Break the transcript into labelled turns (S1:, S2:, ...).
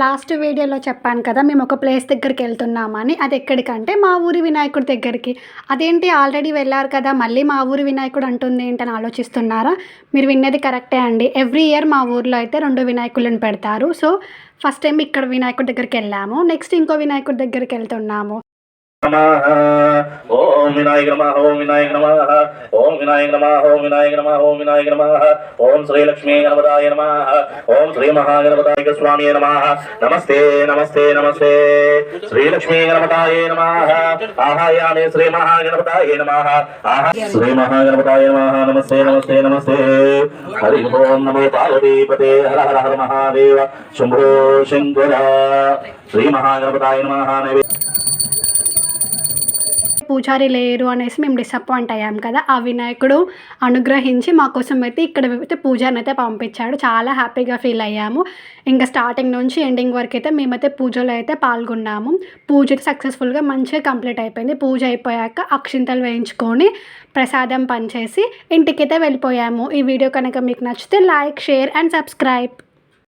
S1: Last వీడియోలో చెప్పాను కదా మేము ఒక ప్లేస్ దగ్గరికి వెళ్తున్నామని. అది ఎక్కడికంటే మా ఊరి వినాయకుడి దగ్గరికి. అదేంటి ఆల్రెడీ వెళ్ళారు కదా మళ్ళీ మా ఊరి వినాయకుడు అంటుంది ఏంటని ఆలోచిస్తున్నారా? మీరు విన్నది కరెక్టే అండి. ఎవ్రీ ఇయర్ మా ఊర్లో అయితే రెండు వినాయకులను పెడతారు. సో ఫస్ట్ టైం ఇక్కడ వినాయకుడి దగ్గరికి వెళ్ళాము. నెక్స్ట్ ఇంకో వినాయకుడి దగ్గరికి వెళ్తున్నాము.
S2: ఓం వినాయక నమః ఓం వినాయక నమః. ఓం వినాయక నమః ఓం వినాయక నమః ఓం వినాయక నమః. ఓం శ్రీ లక్ష్మీ గణపతాయ నమః. ఓం శ్రీ మహాగణపతాయ స్వామి నమః. నమస్తే నమస్తే నమస్తే. శ్రీ లక్ష్మీ గణపతాయ నమః. ఆహాయామి శ్రీ మహాగణపతాయ నమః. ఆహా శ్రీ మహాగణపతాయ నమః. నమస్తే నమస్తే నమస్తే. హరి ఓం నమో పార్వతీపతే హర హర హర మహాదేవ. శంభో శంకర. శ్రీ మహాగణపతాయ నమః. నైవేద్య
S1: పూజారి లేరు అనేసి మేము డిసప్పాయింట్ అయ్యాం కదా. ఆ వినాయకుడు అనుగ్రహించి మా కోసం అయితే ఇక్కడ అయితే పూజారిని అయితే పంపించాడు. చాలా హ్యాపీగా ఫీల్ అయ్యాము. ఇంకా స్టార్టింగ్ నుంచి ఎండింగ్ వరకు అయితే మేమైతే పూజలో అయితే పాల్గొన్నాము. పూజ అయితే సక్సెస్ఫుల్గా మంచిగా కంప్లీట్ అయిపోయింది. పూజ అయిపోయాక అక్షింతలు వేయించుకొని ప్రసాదం పనిచేసి ఇంటికైతే వెళ్ళిపోయాము. ఈ వీడియో కనుక మీకు నచ్చితే లైక్ షేర్ అండ్ సబ్స్క్రైబ్